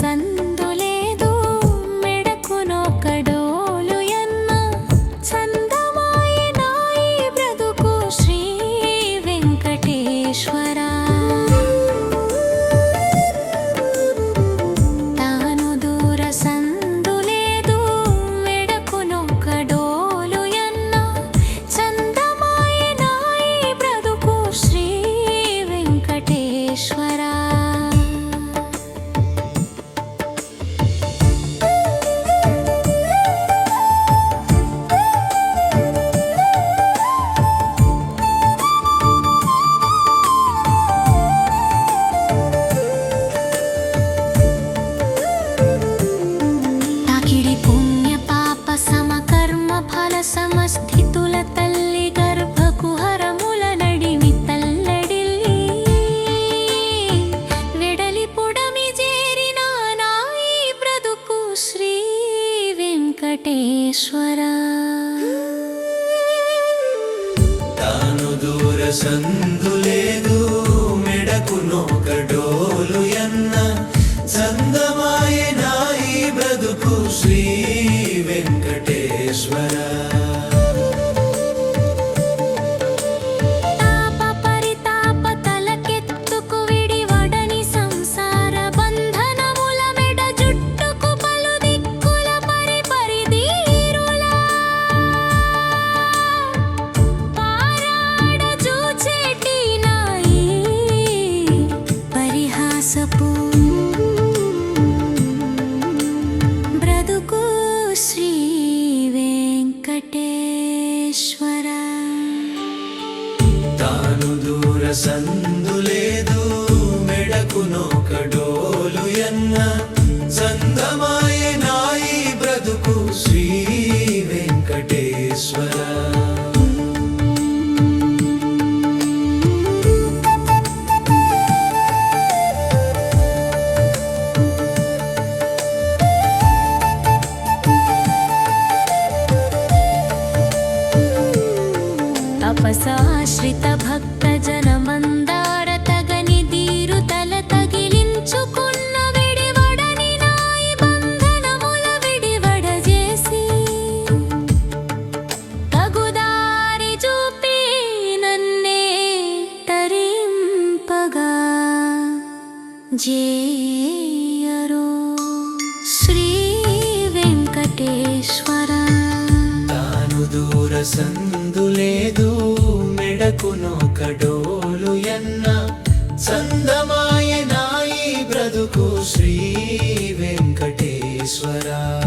Sun Venkateswara. తాను దూర సందు లేదు మెడకు నోకడోలు ఎన్న చందమాయ నాయి బ్రతుకు శ్రీ వెంకటేశ్వర. మహేశ్వర తాను దూర సందు లేదు మెడకు నోకడు జేయరో శ్రీ వెంకటేశ్వర. మెడకు నోకడోలు ఎన్న. నాయి శ్రీ వెంకటేశ్వరా.